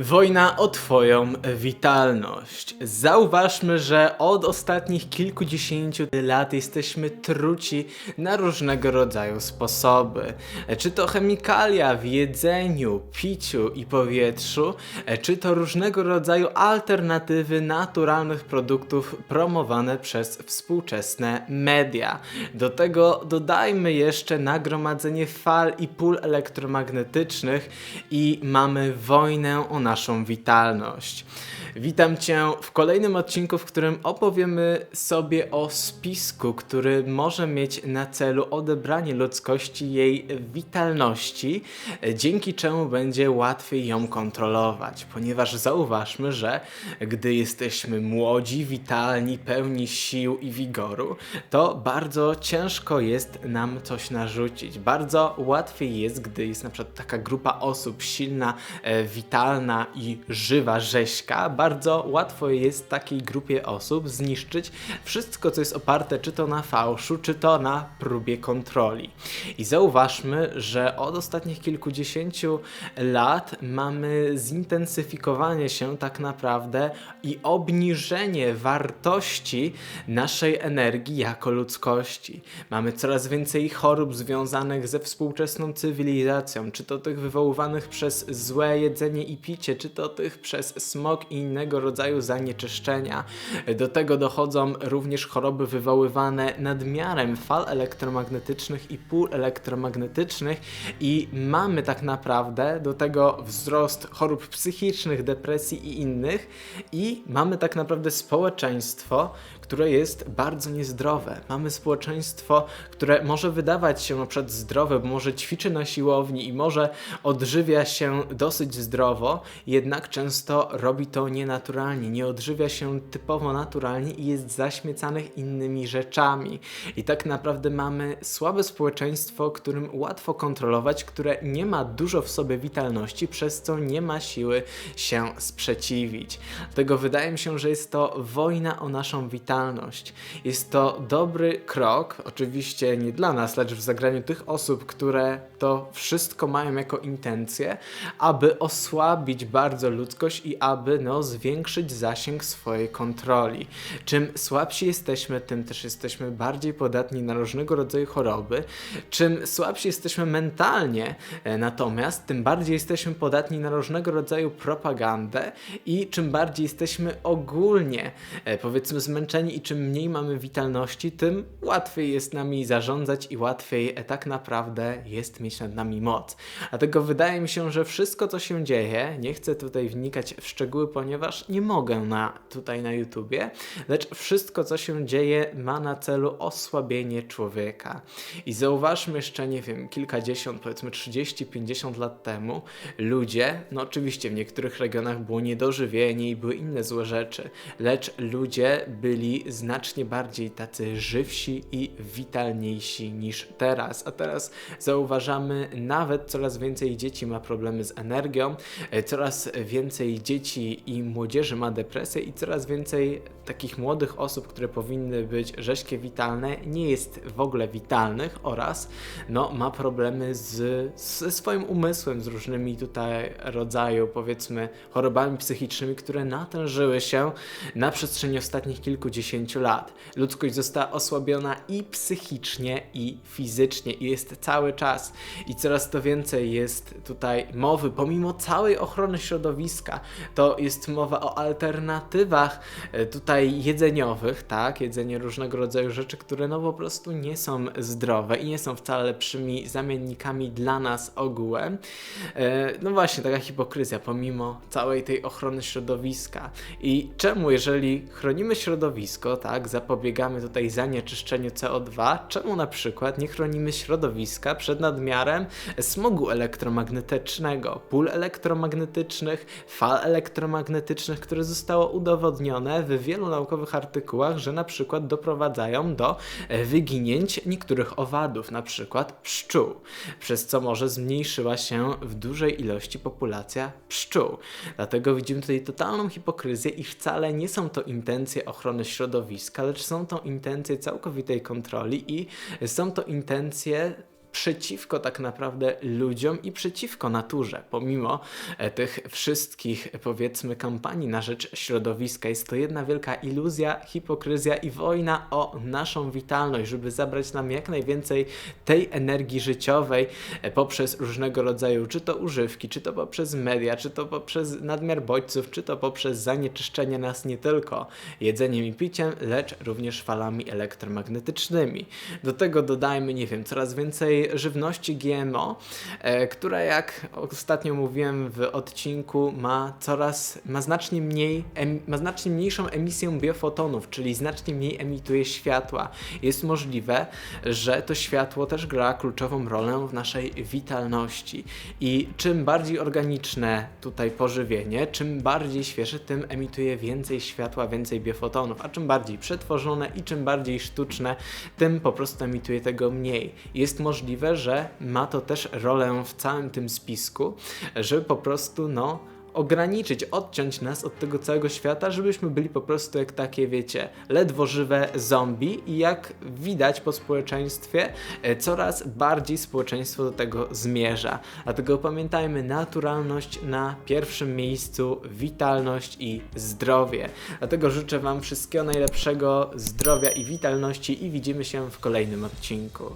Wojna o Twoją witalność. Zauważmy, że od ostatnich kilkudziesięciu lat jesteśmy truci na różnego rodzaju sposoby. Czy to chemikalia w jedzeniu, piciu i powietrzu, czy to różnego rodzaju alternatywy naturalnych produktów promowane przez współczesne media. Do tego dodajmy jeszcze nagromadzenie fal i pól elektromagnetycznych i mamy wojnę o naszą witalność. Witam Cię w kolejnym odcinku, w którym opowiemy sobie o spisku, który może mieć na celu odebranie ludzkości jej witalności, dzięki czemu będzie łatwiej ją kontrolować. Ponieważ zauważmy, że gdy jesteśmy młodzi, witalni, pełni sił i wigoru, to bardzo ciężko jest nam coś narzucić. Bardzo łatwiej jest, gdy jest na przykład taka grupa osób silna, e, witalna i żywa, rzeźka. Bardzo łatwo jest takiej grupie osób zniszczyć wszystko, co jest oparte czy to na fałszu, czy to na próbie kontroli. I zauważmy, że od ostatnich kilkudziesięciu lat mamy zintensyfikowanie się tak naprawdę i obniżenie wartości naszej energii jako ludzkości. Mamy coraz więcej chorób związanych ze współczesną cywilizacją, czy to tych wywoływanych przez złe jedzenie i picie, czy to tych przez smog i innego rodzaju zanieczyszczenia. Do tego dochodzą również choroby wywoływane nadmiarem fal elektromagnetycznych i pól elektromagnetycznych i mamy tak naprawdę do tego wzrost chorób psychicznych, depresji i innych i mamy tak naprawdę społeczeństwo, które jest bardzo niezdrowe. Mamy społeczeństwo, które może wydawać się na przykład zdrowe, bo może ćwiczy na siłowni i może odżywia się dosyć zdrowo, jednak często robi to nienaturalnie, nie odżywia się typowo naturalnie i jest zaśmiecanych innymi rzeczami. I tak naprawdę mamy słabe społeczeństwo, którym łatwo kontrolować, które nie ma dużo w sobie witalności, przez co nie ma siły się sprzeciwić. Dlatego wydaje mi się, że jest to wojna o naszą witalność jest to dobry krok, oczywiście nie dla nas, lecz w zagraniu tych osób, które to wszystko mają jako intencję, aby osłabić bardzo ludzkość i aby no, zwiększyć zasięg swojej kontroli. Czym słabsi jesteśmy, tym też jesteśmy bardziej podatni na różnego rodzaju choroby. Czym słabsi jesteśmy mentalnie, e, natomiast tym bardziej jesteśmy podatni na różnego rodzaju propagandę i czym bardziej jesteśmy ogólnie, e, powiedzmy, zmęczeni i czym mniej mamy witalności, tym łatwiej jest nami zarządzać i łatwiej e, tak naprawdę jest mieć nad nami moc. Dlatego wydaje mi się, że wszystko, co się dzieje, nie chcę tutaj wnikać w szczegóły, ponieważ nie mogę na, tutaj na YouTubie, lecz wszystko, co się dzieje, ma na celu osłabienie człowieka. I zauważmy jeszcze, nie wiem, kilkadziesiąt, powiedzmy 30-50 lat temu, ludzie, no oczywiście w niektórych regionach było niedożywienie i były inne złe rzeczy, lecz ludzie byli znacznie bardziej tacy żywsi i witalniejsi niż teraz. A teraz zauważamy, nawet coraz więcej dzieci ma problemy z energią, e, coraz więcej dzieci i młodzieży ma depresję i coraz więcej takich młodych osób, które powinny być rzeźkie witalne, nie jest w ogóle witalnych oraz no, ma problemy z, ze swoim umysłem, z różnymi tutaj rodzaju, powiedzmy, chorobami psychicznymi, które natężyły się na przestrzeni ostatnich kilkudziesięciu lat. Ludzkość została osłabiona i psychicznie, i fizycznie, i jest cały czas. I coraz to więcej jest tutaj mowy, pomimo całej ochrony środowiska, to jest mowa o alternatywach e, tutaj jedzeniowych, tak? Jedzenie różnego rodzaju rzeczy, które no po prostu nie są zdrowe i nie są wcale lepszymi zamiennikami dla nas ogółem. E, no właśnie, taka hipokryzja, pomimo całej tej ochrony środowiska. I czemu, jeżeli chronimy środowisko, tak, zapobiegamy tutaj zanieczyszczeniu CO2, czemu na przykład nie chronimy środowiska przed nadmiarem smogu elektromagnetycznego, pól elektromagnetycznych, fal elektromagnetycznych, które zostało udowodnione w wielu naukowych artykułach, że na przykład doprowadzają do wyginięć niektórych owadów, na przykład pszczół, przez co może zmniejszyła się w dużej ilości populacja pszczół. Dlatego widzimy tutaj totalną hipokryzję i wcale nie są to intencje ochrony środowiska, lecz są to intencje całkowitej kontroli i są to intencje przeciwko tak naprawdę ludziom i przeciwko naturze. Pomimo e, tych wszystkich, powiedzmy, kampanii na rzecz środowiska, jest to jedna wielka iluzja, hipokryzja i wojna o naszą witalność, żeby zabrać nam jak najwięcej tej energii życiowej e, poprzez różnego rodzaju, czy to używki, czy to poprzez media, czy to poprzez nadmiar bodźców, czy to poprzez zanieczyszczenie nas nie tylko jedzeniem i piciem, lecz również falami elektromagnetycznymi. Do tego dodajmy, nie wiem, coraz więcej żywności GMO, e, która jak ostatnio mówiłem w odcinku ma coraz, ma znacznie mniej, em, ma znacznie mniejszą emisję biofotonów, czyli znacznie mniej emituje światła. Jest możliwe, że to światło też gra kluczową rolę w naszej witalności. I czym bardziej organiczne tutaj pożywienie, czym bardziej świeże, tym emituje więcej światła, więcej biofotonów, a czym bardziej przetworzone i czym bardziej sztuczne, tym po prostu emituje tego mniej. Jest możliwe, że ma to też rolę w całym tym spisku, żeby po prostu, no, ograniczyć, odciąć nas od tego całego świata, żebyśmy byli po prostu jak takie, wiecie, ledwo żywe zombie i jak widać po społeczeństwie, e, coraz bardziej społeczeństwo do tego zmierza. Dlatego pamiętajmy, naturalność na pierwszym miejscu, witalność i zdrowie. Dlatego życzę Wam wszystkiego najlepszego, zdrowia i witalności i widzimy się w kolejnym odcinku.